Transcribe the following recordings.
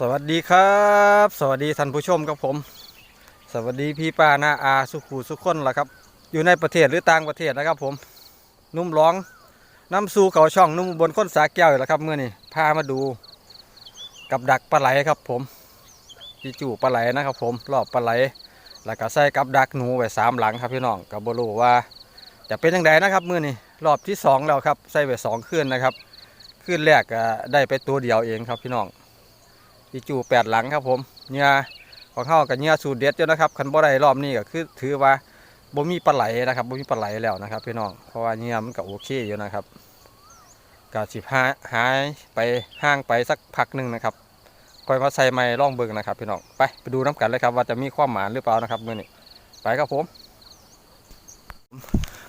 สวัสดีครับ สวัสดีท่านผู้ชมครับผม สวัสดีพี่ป้านาอาสุขูสุขคนล่ะครับ อยู่ในประเทศหรือต่างประเทศนะครับผม นุ่มร้องน้ำสู่เขาช่องนุ่มบนค้นสาแก้วอยู่แล้วครับเมื่อนี้พามาดู กับดักปลาไหลครับผมจีจูปลาไหลนะครับผมรอบปลาไหล แล้วก็ใส่กับดักหนูไว้สามหลังครับพี่น้องกับบรูว่า จะเป็นยังไงนะครับเมื่อนี้รอบที่สองแล้วครับใส่ไว้สองคืนนะครับคืนแรกได้ไปตัวเดียวเองครับพี่น้อง อีจูแปดหลังครับผมเนี่ยของเขากับเนี่ยสูตรเด็ดเจ้านะครับคันบ่ได้รอบนี้ก็คือถือว่าบ่มีปลาไหลนะครับบ่มีปลาไหลแล้วนะครับพี่น้องเพราะว่าเนี่ยมันก็โอเคอยู่นะครับก็สิบห้าหายไปห่างไปสักพักหนึ่งนะครับค่อยมาใส่ไม้ล่องเบิ่งนะครับพี่น้องไปไปดูน้ำกันเลยครับว่าจะมีความหมานหรือเปล่านะครับมื่อนี้ไปครับผม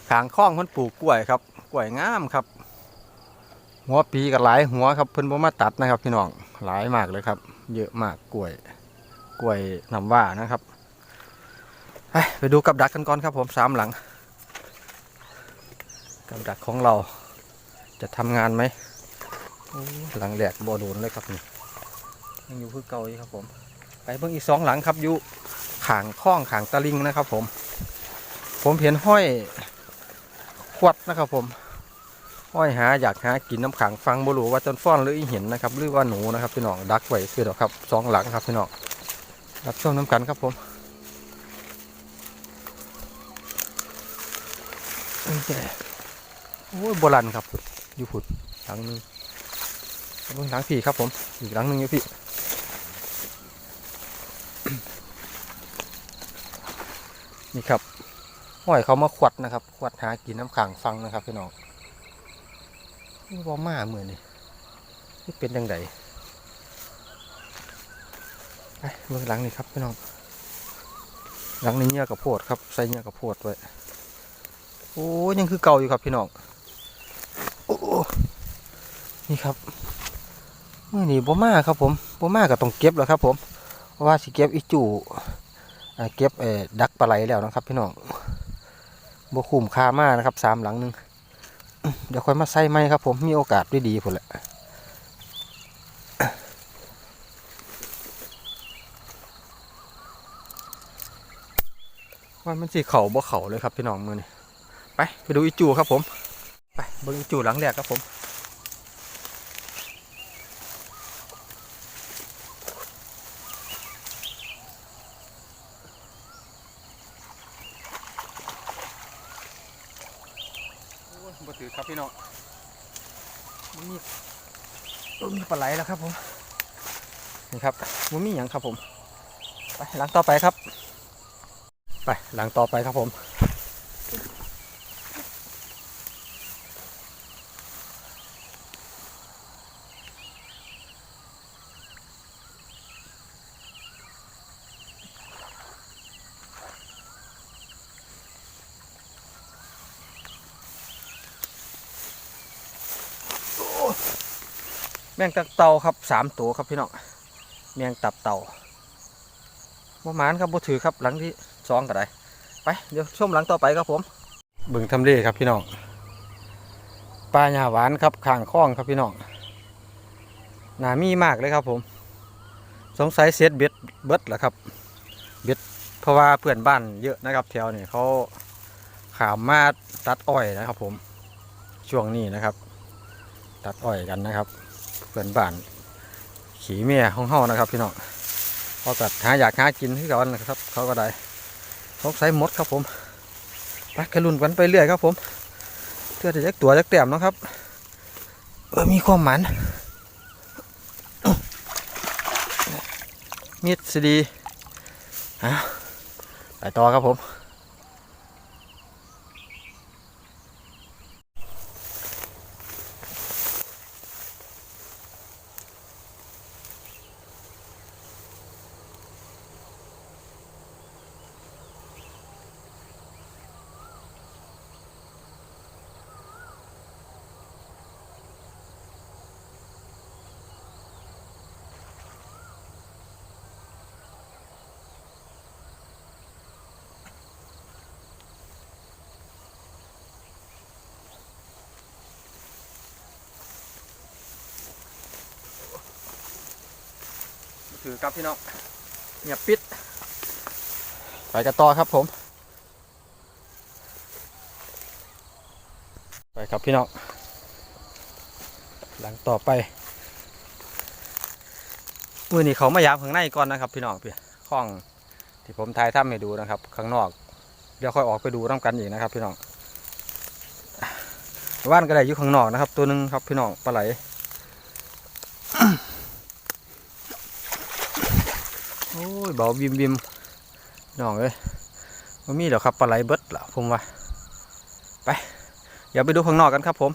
ขางคล้องเพิ่นปลูกกล้วยครับกล้วยงามครับ หัวปีกับหลายหัวครับเพิ่นบ่มาตัดนะครับ พี่น้องหลายมากเลยครับ เยอะมากกล้วย กล้วยน้ำว่านะครับ ไปไปดูกับดักกันก่อนครับ ผมสามหลัง กับดักของเราจะทำงานไหมหลังแหลกบ่โดนเลยครับนี่ยังอยู่คือเก่าอยู่ครับผม ไปเบิ่งอีกสองหลังครับอยู่ขางข้องขางตะลิงนะครับ ผม ผมเห็นห้อยขวดนะครับผม ห้อยหาอยากหากินน้ำขังฟังบ่รู้ว่าจนฟ้อนหรืออีเห็นนะครับหรือว่าหนูนะครับพี่น้องดักไว้คือดอกครับสองหลังครับพี่น้องรับช่วงน้ำกันครับผมโอ้ยโบราณครับอยู่ผุดหลังนึงหลังพี่ครับผมอีกหลังนึงอยู่พี่นี่ครับห้อยเขามาขวัดนะครับขวัดหากินน้ำขังฟังนะครับพี่น้อง บ่มาเหมือนนี่นี่เป็นยังไงไปเบื้องหลังนี่ครับพี่น้อง หลังนี้เนี่ยกับโพดครับ ใส่เนี่ยกับโพดไว้ โอ้ยังคือเก่าอยู่ครับพี่น้อง โอ้นี่ครับเมื่อนี้บ่มาครับผมบ่มาก็ต้องเก็บแล้วครับ ผมเพราะว่าสิเก็บอีจูเก็บเอ่ดักปลาไหลแล้วนะครับ พี่น้องบ่คุ้มค่ามากนะครับสามหลังหนึง เดี๋ยวค่อยมาใส่ไหมครับ ผมมีโอกาสได้ดีผมแหละว่ามันสีเข่าบ่เข่าเลยครับพี่น้องมือนี่ไปไปดูอีจูครับผม ไปเบิ่งอีจูหลังแรกครับผมโอ้ยบ่ ถือครับพี่น้องมันมีมันมีปลาไหลแล้วครับผมนี่ครับมันมีอย่างครับผม ไปหลังต่อไปครับ ไปหลังต่อไปครับผม แมงตับเต่าครับสามตัวครับพี่น้องแมงตับเต่าบ่หมานครับบ่ถือครับหลังที่สองก็ได้ไปเดี๋ยวชมหลังต่อไปครับผมเบิ่งทำเลครับพี่น้องปลาหญ้าหวานครับข้างคลองครับพี่น้องหนามีมากเลยครับผม สงสัยเซตเบ็ดเบิดแหละครับ เบ็ดเพราะว่าเพื่อนบ้านเยอะนะครับแถวนี้เขาขามมาตัดอ้อยนะครับผมช่วงนี้นะครับ ตัดอ้อยกันนะครับ พื่อนบ้าน ขี่เมียของเฮานะครับ พี่น้องพอกัดหาอยากหากินที่เขานะครับ เขาก็ได้เขาใส่มดครับผมไปกระลุนกันไปเรื่อยครับผมเพื่อจะยักตัวยักแต้มนะครับเออมีความหมันมีดสดีอะไปต่อครับผม ถือครับพี่น้องเงียบปิด ไปกันต่อครับผม ไปครับพี่น้องหลังต่อไปมือนี้เขามายามข้างในก่อนนะครับ พี่น้องพี่ห้องที่ผมถ่ายทำให้ดูนะครับ ข้างนอก เดี๋ยวค่อยออกไปดูร่วมกันอีกนะครับ พี่น้องว่านก็ได้อยู่ข้างนอกนะครับ ตัวหนึ่งครับพี่น้องปลาไหล โอ้ยเบาบิมบิมน้องเอ้ยมันมีเดี๋ยวครับปลาไหลเบิดหรอผมว่า ไป เดี๋ยวไปดูข้างนอกกันครับผม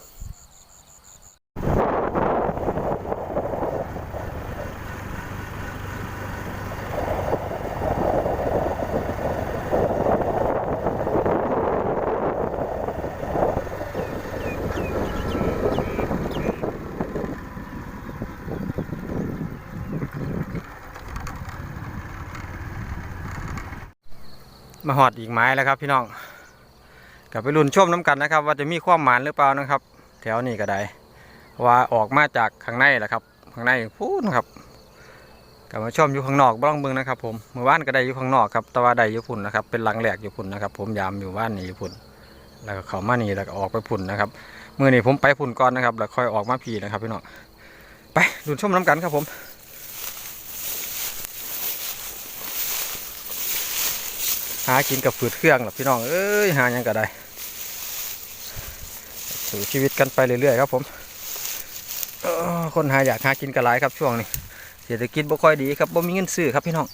มาหอดอีกไม้แล้วครับพี่น้องกลับไปลุ้นชมน้ำกันนะครับ ว่าจะมีความหมานหรือเปล่านะครับ แถวนี้ก็ได้ว่าออกมาจากข้างในแหละครับข้างในพูดนะครับกลับมาชมอยู่ข้างนอกบ้องเบิ่งนะครับ ผมเมื่อวานก็ได้อยู่ข้างนอกครับแต่ว่าได้อยู่พุ่นนะครับเป็นหลังแหลกอยู่พุ่นนะครับ ผมยามอยู่บ้านนี่อยู่พุ่นแล้วก็เขามานี่แล้วก็ออกไปพุ่นนะครับเมื่อนี้ผมไปพุ่นก่อนนะครับ แล้วค่อยออกมาพีนะครับพี่น้องไปลุ้นชมน้ำกันครับผมากินกับฝืดเครื่องหรอพี่น้องเอ้ยหายังก็ได้สู่ชีวิตกันไปเรื่อยๆครับผมคนหาอยากหากินกันหลายครับช่วงนี้เศรษฐกิจบ่ค่อยดีครับบ่มีเงินซื้อครับพี่น้อง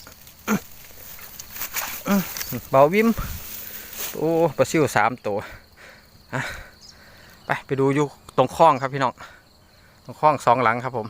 เบาวิมโอ้ปลาซิวสามตัวไปไปดูอยู่ตรงคลองครับพี่น้องตรงคลองสองหลังครับผม